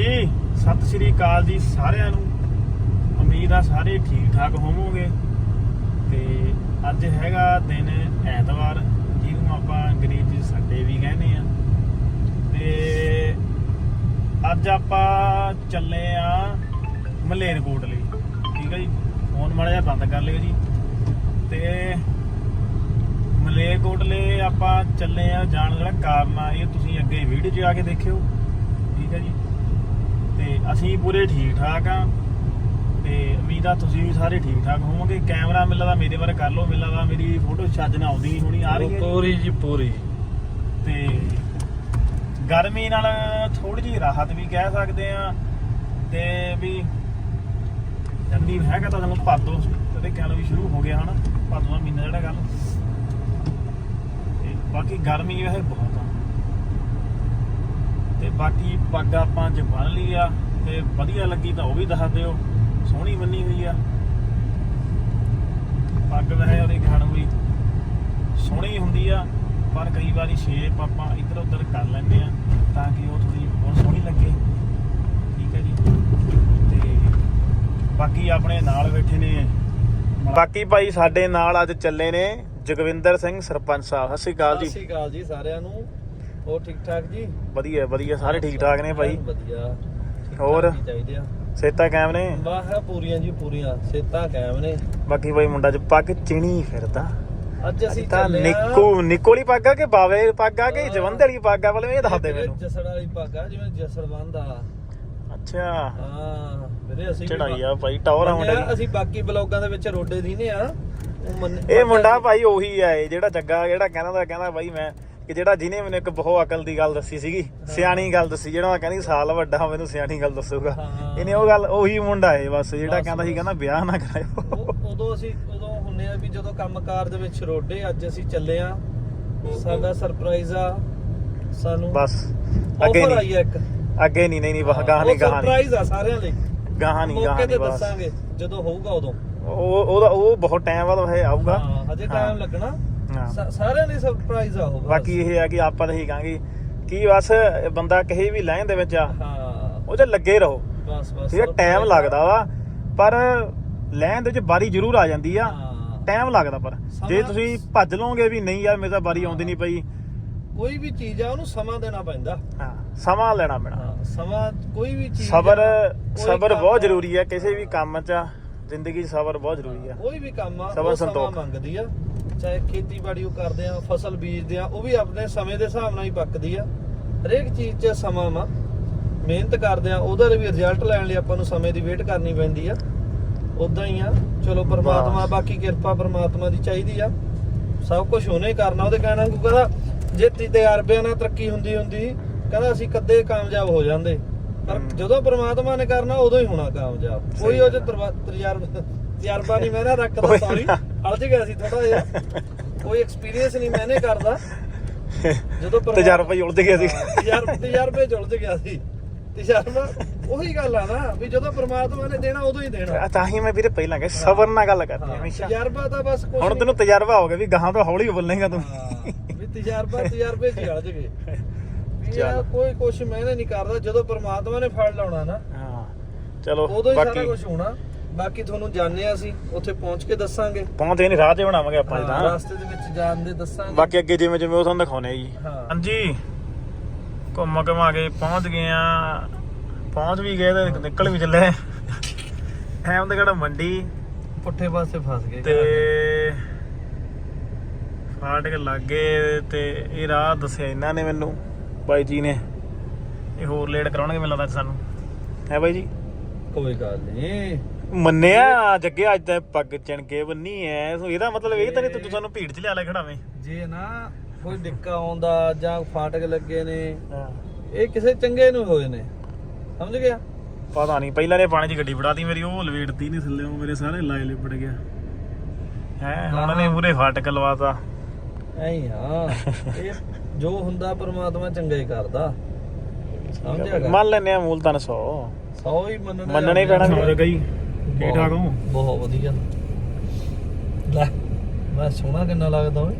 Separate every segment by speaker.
Speaker 1: ਹਾਂਜੀ, ਸਤਿ ਸ਼੍ਰੀ ਅਕਾਲ ਜੀ ਸਾਰਿਆਂ ਨੂੰ। ਉਮੀਦ ਆ ਸਾਰੇ ਠੀਕ ਠਾਕ ਹੋਵੋਗੇ। ਤੇ ਅੱਜ ਹੈਗਾ ਦਿਨ ਐਤਵਾਰ, ਜਿਹਨੂੰ ਆਪਾਂ ਅੰਗਰੇਜ਼ੀ 'ਚ ਸੰਡੇ ਵੀ ਕਹਿੰਦੇ ਆ। ਤੇ ਅੱਜ ਆਪਾਂ ਚੱਲੇ ਆ ਮਲੇਰਕੋਟਲੇ ਠੀਕ ਹੈ ਜੀ? ਫੋਨ ਮਾੜਾ ਜਿਹਾ ਬੰਦ ਕਰ ਲਿਓ ਜੀ। ਤੇ ਮਲੇਰਕੋਟਲੇ ਆਪਾਂ ਚੱਲੇ ਆ ਜਾਣ ਦਾ ਕਾਰਨ ਆ, ਇਹ ਤੁਸੀਂ ਅੱਗੇ ਵੀਡੀਓ 'ਚ ਆ ਕੇ ਦੇਖਿਓ। ਠੀਕ ਹੈ ਜੀ? ਤੇ ਅਸੀਂ ਪੂਰੇ ਠੀਕ ਠਾਕ ਆ। ਤੇ ਉਮੀਦ ਆ ਤੁਸੀਂ ਵੀ ਸਾਰੇ ਠੀਕ ਠਾਕ ਹੋਵੋਗੇ। ਕੈਮਰਾ ਮਿਲਦਾ ਦਾ ਮੇਰੇ ਬਾਰੇ ਕਰ ਲਓ ਮਿਲਦਾ ਦਾ ਮੇਰੀ ਫੋਟੋ ਛੱਜ ਨਾ ਆਉਂਦੀ ਨਹੀਂ ਹੋਣੀ ਆ ਰਹੀ ਹੈ।
Speaker 2: ਪੂਰੀ ਜੀ ਪੂਰੀ।
Speaker 1: ਤੇ ਗਰਮੀ ਨਾਲ ਥੋੜੀ ਜਿਹੀ ਰਾਹਤ ਵੀ ਕਹਿ ਸਕਦੇ ਆ। ਤੇ ਵੀ ਜੰਦੀ ਹੈਗਾ ਤਾਂ ਸਾਨੂੰ ਭਾਦੋ ਤੇ ਕਹਿ ਲਓ ਵੀ ਸ਼ੁਰੂ ਹੋ ਗਿਆ ਹਨਾ ਭਾਦੋ ਦਾ ਮਹੀਨਾ ਜਿਹੜਾ ਗੱਲ। ਤੇ ਬਾਕੀ ਗਰਮੀ ਵੈਸੇ ਬਹੁਤ ਬਾਕੀ ਪੱਗ ਆਪਾਂ ਅੱਜ ਬੰਨ ਲਈ ਆ ਤੇ ਵਧੀਆ ਲੱਗੀ ਤਾਂ ਉਹ ਵੀ ਦੱਸ ਦਿਓ, ਸੋਹਣੀ ਬੰਨੀ ਹੋਈ ਆ। ਪੱਗ ਵੈਸੇ ਉਹਦੀ ਖਾਣ ਵੀ ਸੋਹਣੀ ਹੁੰਦੀ ਆ, ਪਰ ਕਈ ਵਾਰੀ ਸ਼ੇਪ ਆਪਾਂ ਇੱਧਰ ਉੱਧਰ ਕਰ ਲੈਂਦੇ ਆ ਤਾਂ ਕਿ ਉਹ ਥੋੜੀ ਬਹੁਤ ਸੋਹਣੀ ਲੱਗੇ। ਠੀਕ ਹੈ ਜੀ। ਤੇ ਬਾਕੀ ਆਪਣੇ ਨਾਲ ਬੈਠੇ ਨੇ। ਬਾਕੀ ਭਾਈ ਸਾਡੇ ਨਾਲ ਅੱਜ ਚੱਲੇ ਨੇ ਜਗਵਿੰਦਰ ਸਿੰਘ ਸਰਪੰਚ ਸਾਹਿਬ। ਸਤਿ ਸ਼੍ਰੀ ਅਕਾਲ ਜੀ।
Speaker 2: ਸਤਿ ਸ਼੍ਰੀ ਅਕਾਲ ਜੀ ਸਾਰਿਆਂ ਨੂੰ। ਹੋਰ ਠੀਕ ਠਾਕ ਜੀ?
Speaker 1: ਵਧੀਆ ਵਧੀਆ ਸਾਰੇ ਠੀਕ ਠਾਕ ਨੇ ਭਾਈ।
Speaker 2: ਐਨ ਵਧੀਆ। ਠੀਕ
Speaker 1: ਹੋਰ?
Speaker 2: ਠਾਕ ਹੀ ਚਾਹੀਦੇ ਆ।
Speaker 1: ਸੇਤਾ ਕਾਇਮ ਨੇ?
Speaker 2: ਵਾਹ ਪੂਰੀਆਂ ਜੀ ਪੂਰੀਆਂ। ਸੇਤਾਂ ਕਾਇਮ ਨੇ।
Speaker 1: ਬਾਕੀ ਭਾਈ ਮੁੰਡਾ ਚ ਪੱਗ ਚਿਣੀ ਫਿਰਦਾ।
Speaker 2: ਅੱਜ ਅਸੀਂ
Speaker 1: ਤਾਂ
Speaker 2: ਚੱਲੇ ਆ।
Speaker 1: ਨਿੱਕੂ ਨਿੱਕੋ ਵਾਲੀ ਪੱਗ ਆ ਕਿ ਬਾਵੇ ਪੱਗ ਆ ਕਿ ਜਵੰਦੇ ਵਾਲੀ ਪੱਗ ਆ? ਵਾਲੇ ਇਹ ਦੱਸ ਦੇ ਮੈਨੂੰ।
Speaker 2: ਜਸੜ ਵਾਲੀ ਪੱਗ ਆ ਜਿਵੇਂ ਜਸੜ ਬੰਦਾ
Speaker 1: ਅੱਛਾ।
Speaker 2: ਹਾਂ ਵੀਰੇ ਅਸੀਂ ਵੀ
Speaker 1: ਚੜਾਈ ਆ ਭਾਈ ਟੌਰ ਆ ਮੁੰਡੇ
Speaker 2: ਮੰਨਿਆ,
Speaker 1: ਦੀ।
Speaker 2: ਅਸੀਂ ਬਾਕੀ ਬਲੌਗਾਂ ਦੇ ਵਿੱਚ ਰੋਡੇ ਦੀ ਨੇ ਆ। ਉਹ ਮੰਨ-
Speaker 1: ਇਹ ਮੁੰਡਾ ਭਾਈ ਉਹੀ ਆ ਇਹ ਜਿਹੜਾ ਜੱਗਾ ਜਿਹੜਾ ਕਹਿੰਦਾ ਦਾ ਕਹਿੰਦਾ ਭਾਈ ਮੈਂ ਕਿ ਜਿਹੜਾ ਜਿਹਨੇ ਮੈਨੂੰ ਇੱਕ ਬਹੁਤ ਅਕਲ ਦੀ ਗੱਲ ਦੱਸੀ ਸੀਗੀ ਸਿਆਣੀ ਗੱਲ ਦੱਸੀ ਜਿਹੜਾ ਮੈਂ ਕਹਿੰਦੀ ਸਾਲ ਵੱਡਾ ਮੈਨੂੰ ਸਿਆਣੀ ਗੱਲ ਦੱਸੂਗਾ। ਇਹਨੇ ਉਹ ਗੱਲ ਉਹੀ ਮੁੰਡਾ ਹੈ ਬਸ ਜਿਹੜਾ ਕਹਿੰਦਾ ਸੀ ਕਹਿੰਦਾ ਵਿਆਹ ਨਾ ਕਰਾਇਓ।
Speaker 2: ਉਦੋਂ ਅਸੀਂ ਉਦੋਂ ਹੁੰਨੇ ਆ ਵੀ ਜਦੋਂ ਕੰਮਕਾਰ ਦੇ ਵਿੱਚ ਰੋਡੇ ਅੱਜ ਅਸੀਂ ਚੱਲੇ ਆ। ਸਾਡਾ ਸਰਪ੍ਰਾਈਜ਼ ਆ ਸਾਨੂੰ
Speaker 1: ਬਸ ਅੱਗੇ ਨਹੀਂ। ਅੱਗੇ ਨਹੀਂ ਨਹੀਂ ਨਹੀਂ ਗਾਹਾਂ ਨਹੀਂ ਗਾਹਾਂ ਨਹੀਂ
Speaker 2: ਸਰਪ੍ਰਾਈਜ਼ ਆ ਸਾਰਿਆਂ ਲਈ।
Speaker 1: ਗਾਹਾਂ ਨਹੀਂ ਗਾਹਾਂ ਨਹੀਂ ਬਸ।
Speaker 2: ਦੱਸਾਂਗੇ ਜਦੋਂ ਹੋਊਗਾ ਉਦੋਂ।
Speaker 1: ਉਹ ਉਹਦਾ ਉਹ ਬਹੁਤ ਟਾਈਮ ਬਾਅਦ ਆਊਗਾ।
Speaker 2: ਹਾਂ ਹਜੇ। ਟਾਈਮ ਲੱਗਣਾ।
Speaker 1: ਹਾਂ।
Speaker 2: ਸਾ- ਸਾਰਿਆਂ ਲਈ ਸਰਪ੍ਰਾਈਜ਼ ਆ ਉਹ ਬਸ।
Speaker 1: ਬਾਕੀ ਇਹ ਆ ਕਿ ਆਪਾਂ ਤਾਂ ਇਹੀ ਕਹਾਂਗੇ ਕਿ ਬਸ ਬੰਦਾ ਕਹੇ ਵੀ ਲਾਈਨ ਦੇ ਵਿੱਚ ਆ
Speaker 2: ਹਾਂ।
Speaker 1: ਉਹ 'ਚ ਲੱਗੇ ਰਹੋ।
Speaker 2: ਬਸ ਬਸ।
Speaker 1: ਠੀਕ ਹੈ ਟਾਈਮ ਲੱਗਦਾ ਵਾ ਪਰ ਲਾਈਨ ਦੇ ਵਿੱਚ ਬਾਰੀ ਜ਼ਰੂਰ ਆ ਜਾਂਦੀ ਆ।
Speaker 2: ਹਾਂ।
Speaker 1: ਟਾਈਮ ਲੱਗਦਾ ਪਰ। ਜੇ
Speaker 2: ਸਮਾਂ-
Speaker 1: ਤੁਸੀਂ ਭੱਜ ਲਓਗੇ ਵੀ ਨਹੀਂ ਯਾਰ ਮੇਰੇ ਤਾਂ ਬਾਰੀ ਆਉਂਦੀ ਨਹੀਂ ਪਈ।
Speaker 2: ਕੋਈ ਵੀ ਚੀਜ਼ ਆ ਉਹਨੂੰ ਸਮਾਂ ਦੇਣਾ ਪੈਂਦਾ।
Speaker 1: ਹਾਂ ਸਮਾਂ ਲੈਣਾ ਪੈਣਾ।
Speaker 2: ਹਾਂ ਸਮਾਂ ਕੋਈ ਵੀ ਚੀਜ਼
Speaker 1: ਸਬਰ
Speaker 2: ਆ, ਕੋਈ
Speaker 1: ਸਬਰ
Speaker 2: ਕੰਮ
Speaker 1: ਬਹੁਤ
Speaker 2: ਆ,
Speaker 1: ਜ਼ਰੂਰੀ ਹੈ ਕਿਸੇ ਵੀ ਕੰਮ 'ਚ ਜ਼ਿੰਦਗੀ 'ਚ ਸਬਰ ਬਹੁਤ ਜ਼ਰੂਰੀ ਆ।
Speaker 2: ਕੋਈ ਵੀ ਕੰਮ ਆ
Speaker 1: ਸਬਰ
Speaker 2: ਉਹ ਸਮਾਂ
Speaker 1: ਸੰਤੋਖ।
Speaker 2: ਮੰਗਦੀ ਆ। ਚਾਹੇ ਖੇਤੀਬਾੜੀ ਉਹ ਕਰਦੇ ਆ ਫਸਲ ਬੀਜਦੇ ਆ ਉਹ ਵੀ ਆਪਣੇ ਸਮੇਂ ਦੇ ਹਿਸਾਬ ਨਾਲ ਹੀ ਪੱਕਦੀ ਆ। ਹਰੇਕ ਚੀਜ਼ 'ਚ ਸਮਾਂ ਵਾ। ਮਿਹਨਤ ਕਰਦੇ ਆ ਉਹਦਾ ਵੀ ਰਿਜ਼ਲਟ ਲੈਣ ਲਈ ਆਪਾਂ ਨੂੰ ਸਮੇਂ ਦੀ ਵੇਟ ਕਰਨੀ ਪੈਂਦੀ ਆ। ਉਦਾਂ ਹੀ ਆ। ਚਲੋ ਪ੍ਰਮਾਤਮਾ। ਬਾਕੀ ਕਿਰਪਾ ਪ੍ਰਮਾਤਮਾ ਦੀ ਚਾਹੀਦੀ ਆ। ਸਭ ਕੁਝ ਉਹਨੇ ਕਰਨਾ ਉਹਦੇ ਕਹਿਣਾ ਕੋ ਕਹਿੰਦਾ ਜੇ ਤੀ ਤਜਰਬਿਆਂ ਨਾਲ ਤਰੱਕੀ ਹੁੰਦੀ ਹੁੰਦੀ ਕਹਿੰਦਾ ਅਸੀਂ ਕਦੇ ਕਾਮਯਾਬ ਹੋ ਜਾਂਦੇ। ਪਰ।
Speaker 1: ਜਦੋਂ
Speaker 2: ਪ੍ਰਮਾਤਮਾ ਨੇ ਕਰਨਾ ਉਦੋਂ ਹੀ ਹੋਣਾ ਕਾਮਯਾਬ। ਕੋਈ ਉਹ ਚ ਤਜਰਬਾ ਨਹੀਂ ਮੈਂ ਨਾ ਰੱਖਦਾ ਸੌਰੀ। ਅਲਝ ਗਿਆ ਸੀ ਥੋੜਾ ਜਿਹਾ। ਕੋਈ ਐਕਸਪੀਰੀਅੰਸ ਨਹੀਂ ਮੈਨੇ ਕਰਦਾ। ਜਦੋਂ ਪ੍ਰਮਾ-
Speaker 1: ਤਜਰਬਾ ਹੀ ਉਲਝ ਗਿਆ ਸੀ।
Speaker 2: ਤਜਰਬੇ ਤਜਰਬੇ ਉਲਝ ਗਿਆ ਸੀ। ਤਜਰਬਾ ਉਹੀ ਗੱਲ ਆ ਨਾ ਵੀ ਜਦੋਂ ਪ੍ਰਮਾਤਮਾ ਨੇ ਦੇਣਾ ਉਦੋਂ ਹੀ ਦੇਣਾ।
Speaker 1: ਤਾਂ ਹੀ ਮੈਂ ਵੀਰੇ ਪਹਿਲਾਂ ਕਿਹਾ ਸਬਰ ਨਾਲ ਗੱਲ ਕਰਨੀ ਹਮੇਸ਼ਾ।
Speaker 2: ਤਜਰਬਾ ਤਾਂ ਬਸ ਕੁਝ
Speaker 1: ਹੁਣ ਤੈਨੂੰ ਤਜਰਬਾ ਹੋ ਗਿਆ ਵੀ ਗਾਹਾਂ ਤੋਂ ਹੌਲੀ ਬੋਲੇਗਾ ਤੂੰ।
Speaker 2: ਵੀ ਤਜਰਬਾ ਤਜਰਬੇ ਹੀ ਅਲਝ ਗਏ।
Speaker 1: ਚੱਲ।
Speaker 2: ਕੋਈ ਕੁਝ ਮਿਹਨਤ ਨਹੀਂ ਕਰਦਾ ਜਦੋਂ ਪ੍ਰਮਾਤਮਾ ਨੇ ਫੜ ਲਾਉਣਾ ਨਾ
Speaker 1: ਹਾਂ ਚਲੋ
Speaker 2: ਉਦੋਂ ਹੀ ਸਾਰਾ
Speaker 1: ਬਾਕੀ
Speaker 2: ਕੁਝ ਹੋਣਾ। ਬਾਕੀ ਤੁਹਾਨੂੰ ਜਾਣਿਆ ਸੀ ਉੱਥੇ ਪਹੁੰਚ ਕੇ ਦੱਸਾਂਗੇ।
Speaker 1: ਪਹੁੰਚੇ ਨਹੀਂ ਰਾਹ ਤੇ ਬਣਾਵਾਂਗੇ ਆਪਾਂ
Speaker 2: ਹਾਂ, ਰਸਤੇ ਦੇ ਵਿੱਚ ਜਾਣ ਦੇ ਦੱਸਾਂਗੇ।
Speaker 1: ਬਾਕੀ ਅੱਗੇ ਜਿਵੇਂ ਜਿਵੇਂ ਉਹ ਤੁਹਾਨੂੰ ਦਿਖਾਉਣੇ ਆ ਜੀ।
Speaker 2: ਹਾਂ।
Speaker 1: ਹਾਂਜੀ ਘੁੰਮ ਘਮਾ ਕੇ ਪਹੁੰਚ ਗਏ ਆ। ਪਹੁੰਚ ਵੀ ਗਏ ਤੇ ਨਿਕਲ ਵੀ ਚੱਲੇ। ਐਮ ਦੇ ਕਿਹੜਾ ਮੰਡੀ।
Speaker 2: ਪੁੱਠੇ ਪਾਸੇ ਫਸ ਗਏ।
Speaker 1: ਤੇ ਫਾਟਕ ਲੱਗੇ ਤੇ ਇਹ ਰਾਹ ਦੱਸਿਆ ਇਹਨਾਂ ਨੇ ਮੈਨੂੰ ਬਾਈ ਜੀ ਨੇ। ਇਹ ਹੋਰ ਲੇਟ ਕਰਾਉਣਗੇ ਮੈਨੂੰ ਲੱਗਦਾ ਸਾਨੂੰ। ਹੈ ਬਾਈ ਜੀ?
Speaker 2: ਕੋਈ ਗੱਲ ਨਹੀਂ
Speaker 1: ਮੰਨਿਆ ਜੱਗੇ ਅੱਜ ਤਾਂ ਪੱਗ ਚਣ ਕੇ ਬੰਨੀ ਐ। ਸੋ ਇਹਦਾ ਮਤਲਬ ਇਹ ਤਾਂ ਨਹੀਂ ਤੂੰ ਸਾਨੂੰ ਭੀੜ 'ਚ ਲਿਆ ਲੈ ਖੜਾਵੇਂ।
Speaker 2: ਜੇ ਨਾ ਕੋਈ ਡਿੱਕਾ ਆਉਂਦਾ ਜਾਂ ਫਾਟਕ ਲੱਗੇ ਨੇ ਇਹ ਕਿਸੇ ਚੰਗੇ ਨੂੰ ਹੋਏ ਨੇ। ਸਮਝ ਗਿਆ?
Speaker 1: ਪਤਾ ਨਹੀਂ ਪਹਿਲਾਂ ਨੇ ਪਾਣੀ 'ਚ ਗੱਡੀ ਫੜਾਤੀ ਮੇਰੀ ਉਹ ਲਵੇੜਤੀ ਨਹੀਂ ਥੱਲੇ ਉਹ ਮੇਰੇ ਸਾਰੇ ਲਾਏ ਲਿਪੜ ਗਿਆ। ਹੈ ਹੁਣ ਨੇ ਪੂਰੇ ਫਾਟਕ ਲਵਾਤਾ।
Speaker 2: ਐਂ ਹੀ ਇਹ ਜੋ ਹੁੰਦਾ ਪ੍ਰਮਾਤਮਾ ਚੰਗਾ ਹੀ ਕਰਦਾ। ਸਮਝਿਆ?
Speaker 1: ਮੰਨ ਲੈਨੇ ਆ ਮੂਲ ਤਾਂ 100
Speaker 2: ਸੌ ਹੀ ਮੰਨਣਾ
Speaker 1: ਮੰਨਣਾ ਹੀ ਪੈਣਾ। ਹੋਰ ਗਈ ਠੀਕ ਠਾਕ ਹੋ
Speaker 2: ਬਹੁਤ ਵਧੀਆ। ਲੈ ਮੈਂ ਸੋਹਣਾ ਕਿੰਨਾ ਲੱਗਦਾ ਓਏ।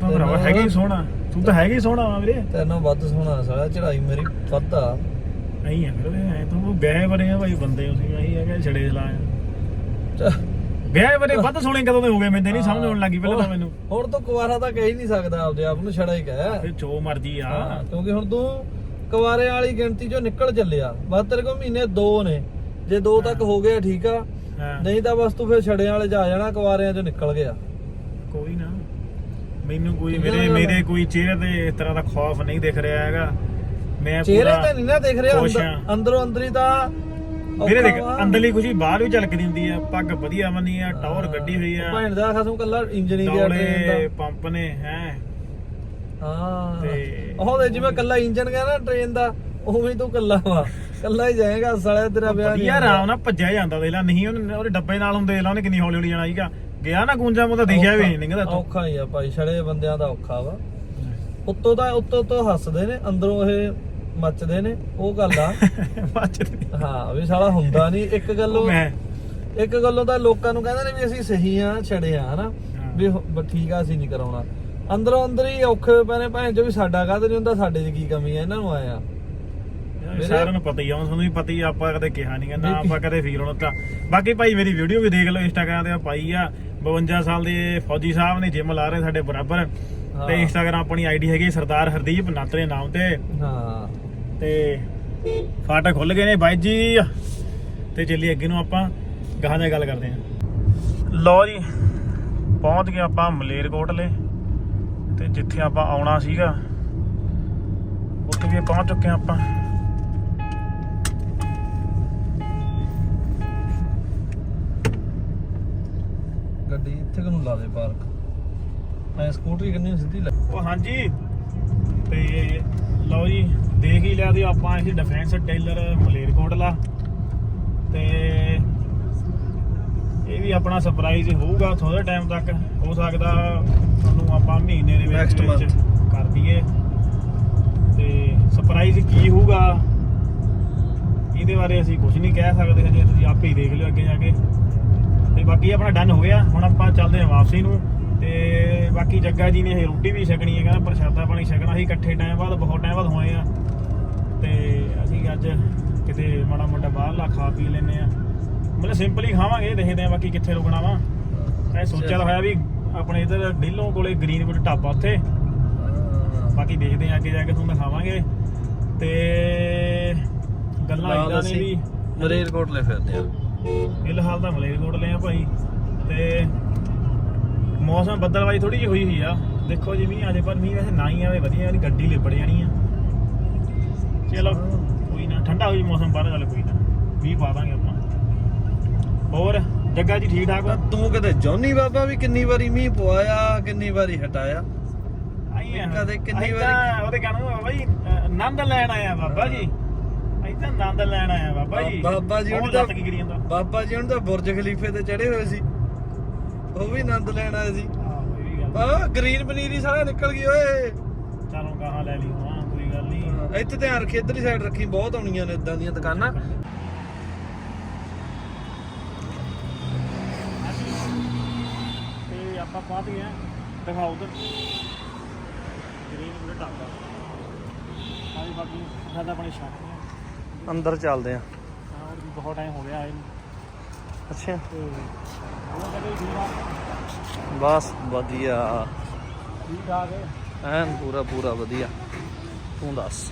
Speaker 1: ਤਾਂ ਭਰਾਵਾ ਹੈਗਾ ਹੀ ਸੋਹਣਾ। ਤੂੰ ਤਾਂ ਹੈਗਾ ਹੀ ਸੋਹਣਾ ਵਾ ਵੀਰੇ।
Speaker 2: ਤੈਨੂੰ ਵੱਧ ਸੋਹਣਾ ਸਾਲਾ ਚੜਾਈ ਮੇਰੀ ਵੱਧਾ
Speaker 1: ਨਹੀਂ ਆ ਫਿਰ ਐ ਤੂੰ ਵਿਆਹ ਬਰੇ ਆ ਭਾਈ ਬੰਦੇ ਤੁਸੀਂ ਆਹੀ ਹੈਗਾ ਛੜੇ ਚਲਾ। ਵਿਆਹ ਬਰੇ ਵੱਧ ਸੁਣੇ ਕਦੋਂ ਦੇ ਹੋ ਗਏ ਮੈਨੂੰ ਨਹੀਂ ਸਮਝ ਆਉਣ ਲੱਗੀ ਪਹਿਲਾਂ ਤਾਂ ਮੈਨੂੰ।
Speaker 2: ਹੁਣ ਤੂੰ ਕੁਵਾਰਾ ਤਾਂ ਕਹਿ ਹੀ ਨਹੀਂ ਸਕਦਾ ਆਪਦੇ ਆਪ ਨੂੰ ਛੜਾ ਹੀ ਕਹਿ।
Speaker 1: ਫਿਰ ਜੋ ਮਰਜ਼ੀ ਆ।
Speaker 2: ਕਿਉਂਕਿ ਹੁਣ ਤੂੰ ਕੁਵਾਰੇ ਵਾਲੀ ਗਿਣਤੀ ਚੋਂ ਨਿਕਲ ਚੱਲਿਆ। ਬਸ ਤੇਰੇ ਕੋਲ ਮਹੀਨੇ ਦੋ ਨੇ। ਜੇ ਦੋ ਤੱਕ ਹੋ ਗਿਆ ਠੀਕ ਆ।
Speaker 1: ਹਾਂ,
Speaker 2: ਨਹੀਂ ਤਾਂ ਬਸ ਤੂੰ ਫਿਰ ਛੜਿਆਂ ਵਾਲੇ ਜਾ ਜਾਣਾ ਕੁਵਾਰਿਆਂ ਚੋਂ ਨਿਕਲ ਗਿਆ।
Speaker 1: ਕੋਈ ਨਾ। ਮੈਨੂੰ ਕੋਈ ਮੇਰੇ? ਮੇਰੇ ਕੋਈ ਚਿਹਰੇ ਤੇ ਇਸ ਤਰ੍ਹਾਂ ਦਾ ਖੌਫ ਨਹੀਂ ਦਿਖ ਰਿਹਾ ਹੈਗਾ। ਮੈਂ
Speaker 2: ਚਿਹਰੇ
Speaker 1: ਪੂਰਾ
Speaker 2: ਤੇ ਨਹੀਂ ਨਾ ਦੇਖ ਰਿਹਾ
Speaker 1: ਖੁਸ਼
Speaker 2: ਅੰਦਰ-। ਅੰਦਰੋਂ ਅੰਦਰੀ ਤਾਂ
Speaker 1: ਮੇਰੇ ਦੇਖ
Speaker 2: ਔਖਾ ਵਾ।
Speaker 1: ਅੰਦਰਲੀ ਖੁਸ਼ੀ ਬਾਹਰ ਵੀ ਝਲਕਦੀ ਹੁੰਦੀ ਆ। ਪੱਗ ਵਧੀਆ ਮੰਨੀ ਆ ਟੌਰ ਗੱਡੀ ਹੋਈ ਆ।
Speaker 2: ਭੈਣ ਦਾ ਖਸਮ ਕੱਲਾ ਇੰਜਨ ਹੀ ਗਿਆ ਟ੍ਰੇਨ
Speaker 1: ਪੰਪ ਨੇ ਹੈ।
Speaker 2: ਦਾ ਹਾਂ।
Speaker 1: ਤੇ-
Speaker 2: ਉਹ ਜਿਵੇਂ ਕੱਲਾ ਇੰਜਨ ਗਿਆ ਨਾ ਟ੍ਰੇਨ ਦਾ ਉਵੇਂ ਹੀ ਤੂੰ ਕੱਲਾ ਵਾ। ਕੱਲਾ ਹੀ ਜਾਏਗਾ ਸਾਲਿਆ ਤੇਰਾ ਵਿਆਹ ਨਹੀਂ
Speaker 1: ਵਧੀਆ ਆਰਾਮ ਨਾਲ ਭੱਜਿਆ ਜਾਂਦਾ ਦੇਖ ਲਾ ਨਹੀਂ ਉਹਨੇ ਉਹਦੇ ਡੱਬੇ ਨਾਲ ਹੁੰਦੇ ਦੇਖ ਲਾ ਉਹਨੇ ਕਿੰਨੀ ਹੌਲੀ ਹੌਲੀ ਜਾਣਾ ਸੀਗਾ। ਗਿਆ ਨਾ ਗੁੰਜਾ ਮੋ ਤਾਂ ਦਿਖਿਆ ਵੀ ਨਹੀਂ ਇੱਥੋਂ
Speaker 2: ਔਖਾ ਹੀ ਆ ਭਾਈ ਛੜੇ ਬੰਦਿਆਂ ਦਾ ਔਖਾ ਵਾ। ਉੱਤੋਂ ਤਾਂ ਉੱਤੋਂ ਤੋਂ ਹੱਸਦੇ ਨੇ ਅੰਦਰੋਂ ਇਹ ਮੱਚਦੇ ਨੇ ਉਹ ਗੱਲ ਆ।
Speaker 1: ਬਚਦੇ
Speaker 2: ਹਾਂ ਵੀ ਸਾਲਾ ਹੁੰਦਾ ਨਹੀਂ ਇੱਕ ਗੱਲੋਂ
Speaker 1: ਮੈਂ
Speaker 2: ਇੱਕ ਗੱਲੋਂ ਤਾਂ ਲੋਕਾਂ ਨੂੰ ਕਹਿੰਦੇ ਨੇ ਵੀ ਅਸੀਂ ਸਹੀ ਆ ਛੜੇ ਆ ਹਨਾ। ਵੀ ਠੀਕ ਆ ਅਸੀਂ ਨਹੀਂ ਕਰਾਉਣਾ। ਅੰਦਰੋਂ ਅੰਦਰ ਹੀ ਔਖੇ ਪੈਣੇ ਭੈਣ ਜੋ ਵੀ ਸਾਡਾ ਕਾਹਦੇ ਨਹੀਂ ਹੁੰਦਾ ਸਾਡੇ 'ਚ ਕੀ ਕਮੀ ਆ ਇਹਨਾਂ ਨੂੰ ਆਇਆ।
Speaker 1: ਸਾਰਿਆਂ ਨੂੰ ਪਤਾ ਹੀ ਆ ਹੁਣ ਤੁਹਾਨੂੰ ਵੀ ਪਤਾ ਹੀ ਆ ਆਪਾਂ ਕਦੇ ਕਿਹਾ ਨਹੀਂ ਨਾ ਆਪਾਂ ਕਦੇ ਫੀਲ ਹੋਣਾ ਤਾਂ। ਬਾਕੀ ਭਾਈ ਮੇਰੀ ਵੀਡੀਓ ਵੀ ਦੇਖ ਲਓ ਇੰਸਟਾਗ੍ਰਾਮ ਤੇ ਆ ਪਾਈ ਆ 52 ਸਾਲ ਦੇ ਫੌਜੀ ਸਾਹਿਬ ਨੇ ਜਿਮ ਲਾ ਰਹੇ ਸਾਡੇ ਬਰਾਬਰ। ਤੇ ਇੰਸਟਾਗ੍ਰਾਮ ਆਪਣੀ ਆਈਡੀ ਹੈਗੀ ਸਰਦਾਰ ਹਰਦੀਪ ਨਾਤਰੇ ਨਾਮ ਤੇ।
Speaker 2: ਹਾਂ।
Speaker 1: ਤੇ ਫਾਟਕ ਖੁੱਲ ਗਏ ਨੇ ਬਾਈ ਜੀ। ਤੇ ਚੱਲੀ ਅੱਗੇ ਨੂੰ ਆਪਾਂ ਗਾਹਾਂ ਦੀ ਗੱਲ ਕਰਦੇ ਹਾਂ ਲਓ ਜੀ ਪਹੁੰਚ ਗਏ ਆਪਾਂ ਮਲੇਰਕੋਟਲੇ। ਤੇ ਜਿੱਥੇ ਆਪਾਂ ਆਉਣਾ ਸੀਗਾ ਉੱਥੇ ਵੀ ਪਹੁੰਚ ਚੁੱਕੇ ਹਾਂ ਆਪਾਂ।
Speaker 2: ਲਾ ਦੇ ਪਾਰਕ। ਮੈਂ ਸਕੂਟਰੀ ਕਿੰਨੀ ਸਿੱਧੀ ਲੈ।
Speaker 1: ਉਹ ਹਾਂਜੀ। ਤੇ ਲਓ ਜੀ ਦੇਖ ਹੀ ਲਿਆ ਦੀ ਆਪਾਂ ਇਹ ਡਿਫੈਂਸ ਟੇਲਰ ਮਲੇਰਕੋਟਲਾ ਤੇ ਇਹ ਵੀ ਆਪਣਾ ਸਰਪ੍ਰਾਈਜ਼ ਹੋਊਗਾ ਥੋੜੇ ਟਾਈਮ ਤੱਕ। ਹੋ ਸਕਦਾ ਤੁਹਾਨੂੰ ਆਪਾਂ ਮਹੀਨੇ ਦੇ ਵਿੱਚ ਕਰ ਦਈਏ। ਤੇ ਸਰਪ੍ਰਾਈਜ਼ ਕੀ ਹੋਊਗਾ? ਇਹਦੇ ਬਾਰੇ ਅਸੀਂ ਕੁਝ ਨਹੀਂ ਕਹਿ ਸਕਦੇ ਹਜੇ ਤੁਸੀਂ ਆਪੇ ਹੀ ਦੇਖ ਲਿਓ ਅੱਗੇ ਜਾ ਕੇ। ਤੇ ਬਾਕੀ ਆਪਣਾ ਡਨ ਹੋ ਗਿਆ ਹੁਣ ਆਪਾਂ ਚੱਲਦੇ ਹਾਂ ਵਾਪਸੀ ਨੂੰ। ਤੇ ਬਾਕੀ ਜੱਗਾ ਜੀ ਨੇ ਇਹ ਰੋਟੀ ਵੀ ਛਕਣੀ ਹੈ ਕਹਿੰਦਾ ਪ੍ਰਸ਼ਾਦਾ ਪਾਣੀ ਛਕਣਾ ਸੀ ਇਕੱਠੇ ਟਾਈਮ ਬਾਅਦ ਬਹੁਤ ਟਾਈਮ ਬਾਅਦ ਹੋਏ ਆ। ਤੇ ਅਸੀਂ ਅੱਜ ਕਿਤੇ ਮਾੜਾ ਮੋਟਾ ਬਾਹਰਲਾ ਖਾ ਪੀ ਲੈਨੇ ਆ ਮਤਲਬ ਸਿੰਪਲ ਹੀ ਖਾਵਾਂਗੇ ਦੇਖਦੇ ਆ ਬਾਕੀ ਕਿੱਥੇ ਰੁਕਣਾ ਵਾ। ਇਹ ਸੋਚਿਆ ਤਾਂ ਹੋਇਆ ਵੀ ਆਪਣੇ ਇਧਰ ਢਿੱਲੋਂ ਕੋਲੇ ਗ੍ਰੀਨਵੁੱਡ ਢਾਬਾ ਉੱਥੇ। ਬਾਕੀ ਦੇਖਦੇ ਆ ਅੱਗੇ ਜਾ ਕੇ ਤੁਹਾਨੂੰ ਦਿਖਾਵਾਂਗੇ। ਤੇ ਗੱਲਾਂ ਇਦਾਂ ਨੇ ਵੀ
Speaker 2: ਮਰੇਰਕੋਟ ਲੈ ਫਿਰਦੇ ਆ
Speaker 1: ਫਿਲਹਾਲ ਤਾਂ ਮਲੇਰਕੋਟਲੇ ਆ ਭਾਈ। ਤੇ ਮੌਸਮ ਬੱਦਲਵਾਈ ਥੋੜੀ ਜਿਹੀ ਹੋਈ ਹੋਈ ਆ। ਦੇਖੋ ਜੀ ਮੀਂਹ ਆਜੇ ਪਰ ਮੀਂਹ ਵੈਸੇ ਨਾ ਹੀ ਆਵੇ ਵਧੀਆ ਵਾਲੀ ਗੱਡੀ ਲਿਪੜ ਜਾਣੀ ਆ। ਚਲੋ ਕੋਈ ਨਾ ਠੰਡਾ ਹੋ ਜੀ ਮੌਸਮ ਬਾਹਰ ਚੱਲ ਕੋਈ ਨਾ। ਮੀਂਹ ਪਾ ਦਾਂਗੇ ਆਪਾਂ। ਹੋਰ ਜੱਗਾ ਜੀ ਠੀਕ ਠਾਕ
Speaker 2: ਤਾਂ ਕਦੇ ਜੌਨੀ ਬਾਬਾ ਵੀ ਕਿੰਨੀ ਵਾਰੀ ਮੀਂਹ ਪਵਾਇਆ ਕਿੰਨੀ ਵਾਰੀ ਹਟਾਇਆ?
Speaker 1: ਆਈ ਆ।
Speaker 2: ਕਦੇ ਕਿੰਨੀ
Speaker 1: ਤਾਂ ਉਹਦੇ ਕਹਿੰਦਾ ਬਾਬਾ ਜੀ ਅ, ਆਨੰਦ ਲੈਣ ਆਇਆ ਬਾਬਾ ਜੀ। ਤਾਂ ਆਨੰਦ ਲੈਣ ਆਇਆ ਬਾਬਾ ਜੀ
Speaker 2: ਬਾਬਾ ਜੀ ਹੁਣ ਤਾਂ
Speaker 1: ਕੀ ਕਰੀ ਜਾਂਦਾ?
Speaker 2: ਬਾਬਾ ਜੀ ਹੁਣ ਤਾਂ ਬੁਰਜ ਖਲੀਫੇ ਤੇ ਚੜੇ ਹੋਏ ਸੀ। ਉਹ ਵੀ ਆਨੰਦ ਲੈਣ ਆਏ ਸੀ। ਆ। ਗ੍ਰੀਨ ਪਨੀਰੀ ਸਾਰਾ ਨਿਕਲ ਗਈ ਓਏ।
Speaker 1: ਚਲੋ ਗਾਹਾਂ ਲੈ ਲਈ ਹਾਂ ਕੋਈ ਗੱਲ ਨਹੀਂ
Speaker 2: ਹਾਂ, ਇੱਥੇ ਧਿਆਨ ਰੱਖੀ ਇਧਰਲੀ ਸਾਈਡ ਰੱਖੀ ਬਹੁਤ ਆਉਣੀਆਂ ਨੇ ਇਦਾਂ ਦੀਆਂ ਦੁਕਾਨਾਂ।
Speaker 1: ਤੇ ਆਪਾਂ ਪਹੁੰਚ ਗਏ ਆ ਦਿਖਾਓ ਉਧਰ। ਗ੍ਰੀਨ ਬੁਲਟ ਆਉਂਦਾ ਆਜੀ ਬਾਕੀ ਸਾਡਾ ਆਪਣੇ ਸ਼ਾਪ
Speaker 2: ਅੰਦਰ ਚੱਲਦੇ ਆ।
Speaker 1: ਹਾਂ ਹੋਰ ਵੀ ਬਹੁਤ ਟਾਈਮ ਹੋ ਗਿਆ ਆਏ ਨੂੰ।
Speaker 2: ਅੱਛਾ।
Speaker 1: ਤੇ ਉਹ ਕਹਿੰਦੇ ਠੀਕ ਆ?
Speaker 2: ਬਸ ਵਧੀਆ।
Speaker 1: ਠੀਕ ਠਾਕ ਹੈ?
Speaker 2: ਐਨ ਪੂਰਾ ਪੂਰਾ ਵਧੀਆ। ਤੂੰ ਦੱਸ।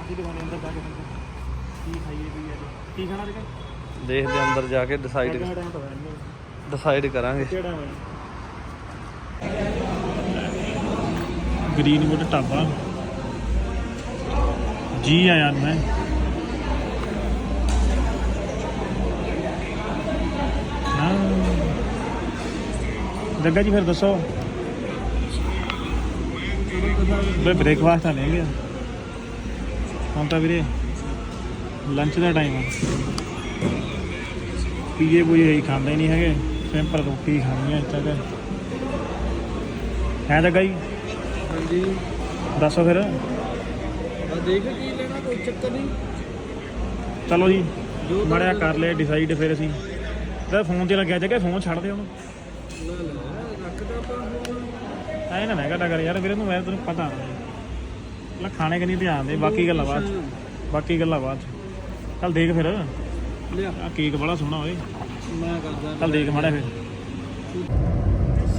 Speaker 1: ਅੱਜ ਦੁਕਾਨ ਅੰਦਰ ਜਾ ਕੇ ਕੀ ਖਾਈਏ ਵੀ ਅੱਜ ਕੀ ਖਾਣਾ ਜੀ
Speaker 2: ਦੇਖਦੇ ਆ ਅੰਦਰ ਜਾ ਕੇ ਡਿਸਾਈਡ ਡਿਸਾਈਡ ਕਰਾਂਗੇ।
Speaker 1: ਕਿਹੜਾ ਹੋਇਆ ਗ੍ਰੀਨਵੁੱਡ ਢਾਬਾ। ਜੀ ਆਇਆ ਮੈਂ। ਹਾਂ। ਜੱਗਾ ਜੀ ਫਿਰ ਦੱਸੋ। ਬੇ ਬ੍ਰੇਕਫਾਸਟ ਆ ਲੈਂਗੇ ਹੁਣ ਤਾਂ ਵੀਰੇ ਲੰਚ ਦਾ ਟਾਈਮ ਆ। ਪੀਏ ਕੋਈ ਹੀ ਖਾਂਦੇ ਨਹੀਂ ਹੈਗੇ। ਸਿੰਪਲ ਰੋਟੀ ਖਾਣੀ ਹੈ ਇੱਥੇ ਤੇ। ਹੈ ਜੱਗਾ ਜੀ
Speaker 2: ਹਾਂਜੀ।
Speaker 1: ਦੱਸੋ ਫਿਰ।
Speaker 2: ਦੇਖ ਕੀ ਲੈਣਾ ਕੋਈ ਚੱਕਰ ਨਹੀਂ।
Speaker 1: ਚਲੋ ਜੀ ਮੜਿਆ ਕਰ ਲਿਆ ਡਿਸਾਈਡ ਫਿਰ ਅਸੀਂ। ਤੇ ਫੋਨ ਤੇ ਲੱਗਿਆ ਜੱਗਾ ਫੋਨ ਛੱਡ ਦੇ ਉਹਨੂੰ।
Speaker 2: ਲੈ ਲੈ ਰੱਖਦਾ ਆਪਾਂ
Speaker 1: ਐ ਨਾ ਮੈਂ ਘਟਾ ਕਰ ਯਾਰ ਵੀਰੇ ਨੂੰ ਮੈਂ ਤੈਨੂੰ ਪਤਾ ਲੈ ਖਾਣੇ ਕਨੀ ਧਿਆਨ ਦੇ ਬਾਕੀ ਗੱਲਾਂ ਬਾਅਦ। ਬਾਕੀ ਗੱਲਾਂ ਬਾਅਦ। ਚੱਲ ਦੇਖ ਫਿਰ।
Speaker 2: ਲਿਆ।
Speaker 1: ਆ ਕੇਕ ਬੜਾ ਸੋਹਣਾ ਓਏ।
Speaker 2: ਮੈਂ ਕਰਦਾ।
Speaker 1: ਚੱਲ ਦੇਖ ਮਾੜਾ ਫਿਰ।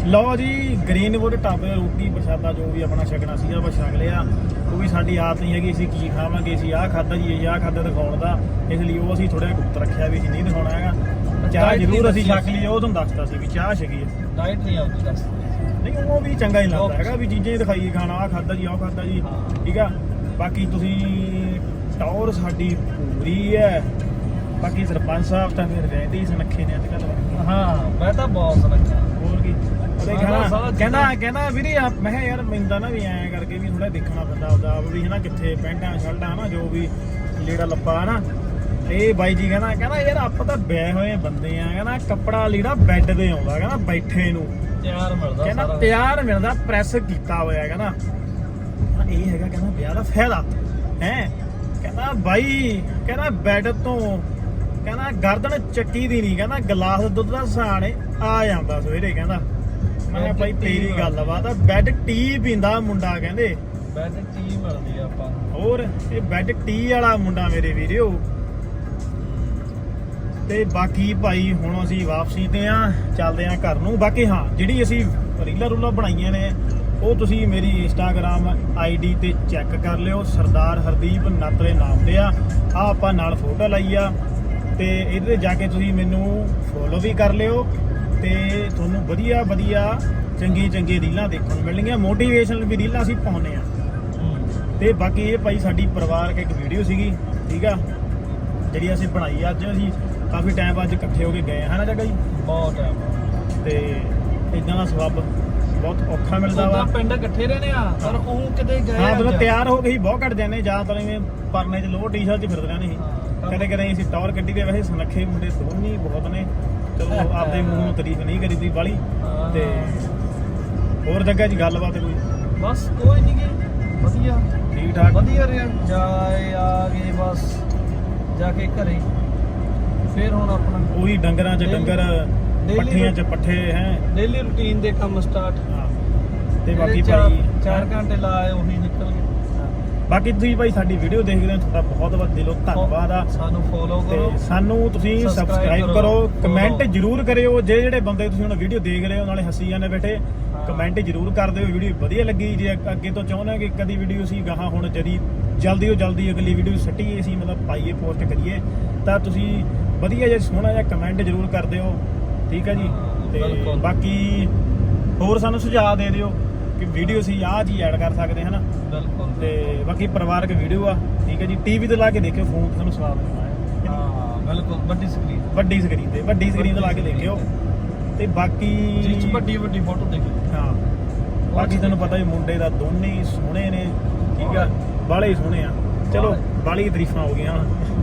Speaker 1: ਲਓ ਜੀ ਗ੍ਰੀਨਵੁੱਡ ਢਾਬੇ ਰੋਟੀ ਪ੍ਰਸ਼ਾਦਾ ਜੋ ਵੀ ਆਪਣਾ ਛਕਣਾ ਸੀਗਾ ਆਪਾਂ ਛਕ ਲਿਆ। ਉਹ ਵੀ ਸਾਡੀ ਆਦਤ ਨਹੀਂ ਹੈਗੀ ਅਸੀਂ ਕੀ ਖਾਵਾਂਗੇ ਅਸੀਂ ਆਹ ਖਾਦਾ ਜੀ ਇਹ ਆਹ ਖਾਦਾ ਦਿਖਾਉਣ ਦਾ। ਇਸ ਲਈ ਉਹ ਅਸੀਂ ਥੋੜਾ ਗੁਪਤ ਰੱਖਿਆ ਵੀ ਅਸੀਂ ਨਹੀਂ ਦਿਖਾਉਣਾ ਹੈਗਾ। ਚਾਹ ਜ਼ਰੂਰ ਅਸੀਂ ਛਕ ਲਈ ਉਹ ਤੁਹਾਨੂੰ ਦੱਸਤਾ ਸੀ ਵੀ ਚਾਹ ਛਕੀ ਹੈ।
Speaker 2: ਡਾਈਟ ਨਹੀਂ ਆਉਂਦੀ ਦੱਸ
Speaker 1: ਨਹੀਂ ਉਹ ਵੀ ਚੰਗਾ ਹੀ ਲੱਗਦਾ. ਹੈਗਾ ਵੀ ਚੀਜ਼ਾਂ ਹੀ ਦਿਖਾਈਏ ਖਾਣਾ ਆਹ ਖਾਦਾ ਜੀ ਆਹ ਖਾਦਾ ਜੀ। ਠੀਕ ਆ? ਬਾਕੀ ਤੁਸੀਂ ਟੌਰ ਸਾਡੀ ਪੂਰੀ ਹੈ। ਬਾਕੀ ਸਰਪੰਚ ਸਾਹਿਬ ਤਾਂ ਫਿਰ ਰਹਿੰਦੇ ਹੀ ਸੁਨੱਖੇ ਨੇ ਅੱਜ ਕੱਲ੍ਹ।
Speaker 2: ਹਾਂ ਮੈਂ ਤਾਂ ਬਹੁਤ ਸੁਣਿਆ
Speaker 1: ਕਹਿੰਦਾ ਕਹਿੰਦਾ ਵੀਰੇ ਆ ਮੈਂ ਕਿਹਾ ਯਾਰ ਤਾਂ ਨਾ ਵੀ ਐਂ ਕਰਕੇ ਵੀ ਥੋੜਾ ਦੇਖਣਾ ਪੈਂਦਾ ਆਪਦਾ ਆਪ ਵੀ ਹਨਾ ਕਿੱਥੇ ਪੈਂਟਾਂ ਸ਼ਰਟਾਂ ਹਨਾ ਜੋ ਵੀ ਲੀੜਾ ਲੱਪਾ ਹਨਾ। ਇਹ ਬਾਈ ਜੀ ਕਹਿੰਦਾ ਕਹਿੰਦਾ ਯਾਰ ਆਪਾਂ ਤਾਂ ਵਿਆਹ ਹੋਏ ਬੰਦੇ ਆ ਕਹਿੰਦਾ ਕੱਪੜਾ ਲੀੜਾ ਬੈੱਡ ਤੇ ਆਉਂਦਾ ਕਹਿੰਦਾ ਬੈਠੇ ਨੂੰ।
Speaker 2: ਤਿਆਰ ਮਿਲਦਾ
Speaker 1: ਕਹਿੰਦਾ
Speaker 2: ਸਾਰਾ।
Speaker 1: ਤਿਆਰ ਮਿਲਦਾ ਪ੍ਰੈਸ ਕੀਤਾ ਹੋਇਆ ਕਹਿੰਦਾ। ਕਹਿੰਦਾ ਇਹ ਹੈਗਾ ਕਹਿੰਦਾ ਵਿਆਹ ਦਾ ਫਾਇਦਾ। ਹੈ? ਕਹਿੰਦਾ ਬਾਈ ਕਹਿੰਦਾ ਬੈੱਡ ਤੋਂ ਕਹਿੰਦਾ ਗਰਦਨ ਚੱਕੀ ਦੀ ਨਹੀਂ ਕਹਿੰਦਾ ਗਲਾਸ ਦੁੱਧ ਦਾ ਸਾਣੇ ਆ ਜਾਂਦਾ ਸਵੇਰੇ ਕਹਿੰਦਾ। ਮੈਂ ਕਿਹਾ ਤੇਰੀ ਗੱਲ ਤਾਂ ਬੈੱਡ ਟੀ ਪੀਂਦਾ ਮੁੰਡਾ ਕਹਿੰਦੇ।
Speaker 2: ਬੈਡ ਟੀ ਮਿਲਦੀ ਆ ਆਪਾਂ।
Speaker 1: ਹੋਰ ਇਹ ਬੈੱਡ ਟੀ ਵਾਲਾ ਮੁੰਡਾ ਮੇਰੇ ਵੀਰਿਓ। ਤੇ ਬਾਕੀ ਭਾਈ ਹੁਣ ਅਸੀਂ ਵਾਪਸੀ ਤੇ ਆ ਚੱਲਦੇ ਆ ਘਰ ਨੂੰ। ਬਾਕੀ ਹਾਂ ਜਿਹੜੀ ਅਸੀਂ ਰੀਲਾਂ ਰੂਲਾਂ ਬਣਾਈਆਂ ਨੇ ਉਹ ਤੁਸੀਂ ਮੇਰੀ ਇੰਸਟਾਗ੍ਰam ਆਈਡੀ ਤੇ ਚੈੱਕ ਕਰ ਲਿਓ। ਸਰਦਾਰ ਹਰਦੀਪ ਨਾਤਰੇ ਨਾਮ ਦੇ ਆ। ਆ ਆਪਾਂ ਨਾਲ ਫੋਟੋ ਲਾਈ ਆ। ਤੇ ਇਹਦੇ ਜਾ ਕੇ ਤੁਸੀਂ ਮੈਨੂੰ ਫੋਲੋ ਵੀ ਕਰ ਲਿਓ। ਤੇ ਤੁਹਾਨੂੰ ਵਧੀਆ ਵਧੀਆ ਚੰਗੀ ਚੰਗੀ ਰੀਲਾਂ ਦੇਖਣ ਨੂੰ ਮਿਲਣਗੀਆਂ। ਮੋਟੀਵੇਸ਼ਨਲ ਵੀ ਰੀਲਾਂ ਅਸੀਂ ਪਾਉਂਦੇ ਆ ਤੇ ਬਾਕੀ ਇਹ ਭਾਈ ਸਾਡੀ ਪਰਿਵਾਰਕ ਇੱਕ ਵੀਡੀਓ ਸੀਗੀ ਠੀਕ ਆ? ਜਿਹੜੀ ਅਸੀਂ ਬਣਾਈ ਅੱਜ ਅਸੀਂ ਕਾਫੀ ਟਾਈਮ ਬਾਅਦ ਇਕੱਠੇ ਹੋ ਕੇ ਗਏ ਹਾਂ ਨਾ ਜਗਾ ਜੀ?
Speaker 2: ਬਹੁਤ ਟਾਈਮ
Speaker 1: ਤੇ ਇਦਾਂ ਦਾ ਸਬੱਬ ਬਹੁਤ ਔਖਾ ਮਿਲਦਾ ਵਾ।
Speaker 2: ਪਿੰਡ ਇਕੱਠੇ ਰਹਿੰਦੇ ਆ ਪਰ ਉਹ ਕਿਤੇ ਗਏ
Speaker 1: ਹਾਂ
Speaker 2: ਅੱਜ।
Speaker 1: ਤਿਆਰ ਹੋ ਕੇ ਹੀ ਬਹੁਤ ਘਟ ਜਾਂਦੇ ਜਾਂ ਤਾਂ ਐਵੇਂ ਪਰਨੇ 'ਚ ਲੋਅਰ ਟੀ-ਸ਼ਰਟ 'ਚ ਫਿਰਦੇ ਰਹਿੰਦੇ। ਸੀ। ਕਦੇ ਕਦੇ ਅਸੀਂ ਟੌਰ ਕੱਢੀ ਦੇ ਵੈਸੇ ਸੁਨੱਖੇ ਮੁੰਡੇ ਦੋਨੀ ਬਹੁਤ ਨੇ। ਚਲੋ ਆਪਦੇ ਮੂੰਹ ਨੂੰ ਤਾਰੀਫ ਨਹੀਂ ਕਰੀਦੀ ਬਾਲੀ। ਤੇ ਹੋਰ ਜੱਗਾ ਜੀ ਗੱਲਬਾਤ ਕੋਈ?
Speaker 2: ਬਸ ਕੋਈ ਨਹੀਂ ਗੀ ਵਧੀਆ।
Speaker 1: ਠੀਕ ਠਾਕ?
Speaker 2: ਵਧੀਆ ਰਿਹਾ ਜਾਏ ਆ ਗਏ ਬਸ। ਜਾ ਕੇ ਘਰੇ। ਫਿਰ ਹੁਣ ਆਪਣਾ।
Speaker 1: ਉਹੀ ਡੰਗਰਾਂ 'ਚ ਡੰਗਰ ਪੱਠੀਆਂ 'ਚ ਪੱਠੇ ਹੈ?
Speaker 2: ਡੇਲੀ ਰੁਟੀਨ ਦੇ ਕੰਮ ਸਟਾਰਟ
Speaker 1: ਤੇ ਬਾਕੀ ਭਾਈ
Speaker 2: 4 ਘੰਟੇ ਲਾਏ ਉਹੀ ਨਿਕਲ ਗਏ।
Speaker 1: ਬਾਕੀ ਤੁਸੀਂ ਭਾਈ ਸਾਡੀ ਵੀਡੀਓ ਦੇਖਦੇ ਹੋ ਤੁਹਾਡਾ ਬਹੁਤ ਬਹੁਤ ਦਿਲੋਂ ਧੰਨਵਾਦ ਆ
Speaker 2: ਸਾਨੂੰ ਫੋਲੋ
Speaker 1: ਤੇ
Speaker 2: ਕਰੋ
Speaker 1: ਸਾਨੂੰ ਤੁਸੀਂ ਸਬਸਕ੍ਰਾਈਬ
Speaker 2: ਕਰੋ,
Speaker 1: ਕਮੈਂਟ। ਜਰੂਰ ਕਰਿਓ ਜੇ ਜਿਹੜੇ ਬੰਦੇ ਤੁਸੀਂ ਹੁਣ ਵੀਡੀਓ ਦੇਖ ਰਹੇ ਹੋ ਨਾਲੇ ਹੱਸੀ ਜਾਂਦੇ ਬੈਠੇ। ਕਮੈਂਟ ਜਰੂਰ ਕਰ ਦਿਓ ਵੀਡੀਓ ਵਧੀਆ ਲੱਗੀ ਜੇ ਅੱਗ- ਤੋਂ ਚਾਹੁੰਦੇ ਕਿ ਕਦੀ ਵੀਡੀਓ ਸੀ ਗਾਹਾਂ ਹੁਣ ਜਦੀ ਜਲਦੀ ਤੋਂ ਜਲਦੀ ਅਗਲੀ ਵੀਡੀਓ ਸੱਟੀਏ ਅਸੀਂ ਮਤਲਬ ਪਾਈਏ ਪੋਸਟ ਕਰੀਏ ਤਾਂ ਤੁਸੀਂ ਵਧੀਆ ਜਿਹਾ ਸੋਹਣਾ ਜਿਹਾ ਕਮੈਂਟ ਜਰੂਰ ਕਰ ਦਿਓ ਠੀਕ ਹੈ ਜੀ ਤੇ। ਬਾਕੀ ਹੋਰ ਸਾਨੂੰ ਸੁਝਾਅ ਦੇ ਦਿਓ ਕਿ ਵੀਡੀਓ ਸੀ ਆਹ ਜੀ ਐਡ ਕਰ ਸਕਦੇ ਹਨਾ?
Speaker 2: ਬਿਲਕੁਲ।
Speaker 1: ਤੇ ਬਾਕੀ ਪਰਿਵਾਰਕ ਵੀਡੀਓ ਆ ਠੀਕ ਹੈ ਜੀ? ਟੀਵੀ ਤੇ ਲਾ ਕੇ ਦੇਖਿਓ ਫੋਨ ਤੇ ਤੁਹਾਨੂੰ ਸਵਾਦ ਨਹੀਂ ਆਇਆ
Speaker 2: ਹਾਂ ਬਿਲਕੁਲ ਵੱਡੀ ਸਕਰੀਨ
Speaker 1: ਵੱਡੀ ਸਕਰੀਨ ਤੇ ਵੱਡੀ ਸਕਰੀਨ ਤੇ ਲਾ ਕੇ ਦੇਖਿਓ। ਤੇ। ਬਾਕੀ
Speaker 2: ਜਿਸ ਵੱਡੀ ਵੱਡੀ ਫੋਟੋ ਦੇਖੀ।
Speaker 1: ਹਾਂ। ਬਾਕੀ ਤੁਹਾਨੂੰ ਪਤਾ ਹੀ ਮੁੰਡੇ ਦਾ ਦੋਨੇ ਹੀ ਸੋਹਣੇ ਨੇ ਠੀਕ ਆ? ਬਾਲੇ ਹੀ ਸੋਹਣੇ ਆ। ਚਲੋ। ਬਾਲੀ। ਤਰੀਫਾਂ ਹੋ ਗਈਆਂ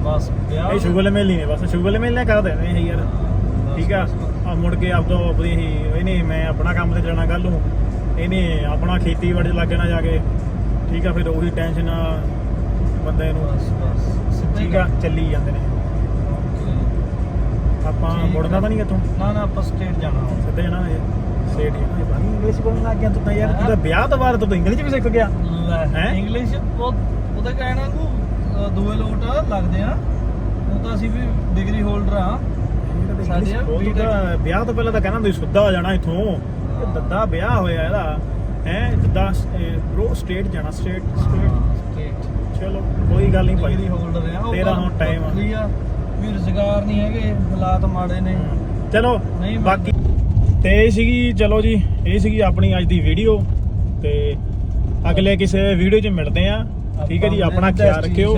Speaker 2: ਬਸ
Speaker 1: ਇਹ ਸ਼ੁਗਲ ਮੇਲੀ ਨੇ ਬਸ ਸ਼ੁਗਲ ਮੇਲੇ ਕਰ ਦੇਣੇ ਇਹ ਯਾਰ। ਠੀਕ ਆ। ਆ ਮੁੜ ਕੇ ਆਪਦਾ ਆਪਣੀ ਇਹਨੇ ਮੈਂ ਆਪਣਾ ਕੰਮ ਤੇ ਜਾਣਾ ਕੱਲ ਨੂੰ। ਇਹਨੇ ਆਪਣਾ ਖੇਤੀਬਾੜੀ ਲੱਗ ਜਾਣਾ ਜਾ ਕੇ। ਠੀਕ ਆ ਫਿਰ ਉਹੀ ਟੈਨਸ਼ਨ ਬੰਦੇ ਨੂੰ। ਠੀਕ ਆ ਚੱਲੀ ਜਾਂਦੇ ਨੇ। ਆਪਾਂ ਮੁੜਨਾ। ਤਾਂ ਨਹੀਂ ਇੱਥੋਂ?
Speaker 2: ਨਾ ਨਾ ਆਪਾਂ ਸਟੇਟ ਜਾਣਾ।
Speaker 1: ਸਿੱਧੇ ਜਾਣਾ ਹੈ ਸਟੇਟ ਜਾਣਾ ਬਾਈ ਇੰਗਲਿਸ਼ ਬੋਲਣ ਲੱਗ ਗਿਆ ਤੂੰ ਤਾਂ ਯਾਰ। ਤੂੰ ਤਾਂ ਵਿਆਹ ਤੋਂ ਬਾਅਦ ਤੂੰ ਇੰਗਲਿਸ਼ ਵੀ ਸਿੱਖ ਗਿਆ। ਹੈਂ?
Speaker 2: ਇੰਗਲਿਸ਼ ਉਹ ਉਹਦੇ ਕਹਿਣਾ ਨੂੰ ਦੂਏ ਲੋਟ ਲੱਗਦੇ ਆ। ਉਹ ਤਾਂ ਅਸੀਂ ਵੀ ਡਿਗਰੀ ਹੋਲਡਰ ਆ। ਸਾਡੇ
Speaker 1: ਵਿਆਹ ਤੋਂ ਪਹਿਲਾਂ ਤਾਂ ਕਹਿੰਦਾ ਤੁਸੀਂ ਸੁੱਧਾ ਹੋ ਜਾਣਾ ਇੱਥੋਂ। ਦੱਦਾ ਵਿਆਹ ਹੋਇਆ ਇਹਦਾ ਹੈ ਦੱਦਾ ਬ్రో ਸਟੇਟ ਜਾਣਾ ਸਟੇਟ ਸਟੇਟ ਚਲੋ ਕੋਈ ਗੱਲ ਨਹੀਂ ਭਾਈ।
Speaker 2: ਹੋਲਡਰ ਆ
Speaker 1: ਤੇਰਾ ਹੁਣ time ਆ।
Speaker 2: ਵੀ ਰੁਜ਼ਗਾਰ ਨਹੀਂ ਹੈਗੇ ਹਾਲਾਤ ਮਾੜੇ ਨੇ।
Speaker 1: ਚਲੋ ਬਾਕੀ ਤੇ ਇਹ ਸੀਗੀ ਚਲੋ ਜੀ ਇਹ ਸੀਗੀ ਆਪਣੀ ਅੱਜ ਦੀ ਵੀਡੀਓ ਤੇ ਅਗਲੇ ਕਿਸੇ ਵੀਡੀਓ 'ਚ ਮਿਲਦੇ ਆ। ਠੀਕ ਹੈ ਜੀ
Speaker 2: ਆਪਾਂ
Speaker 1: ਆਪਣਾ ਖਿਆਲ ਰੱਖਿਓ।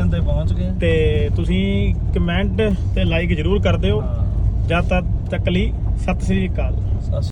Speaker 2: ਤੇ
Speaker 1: ਤੁਸੀਂ ਕਮੈਂਟ ਤੇ ਲਾਈਕ ਜਰੂਰ ਕਰ ਦਿਓ। ਜਦ ਤੱਕ ਤੱਕ ਲਈ ਸਤਿ ਸ੍ਰੀ ਅਕਾਲ।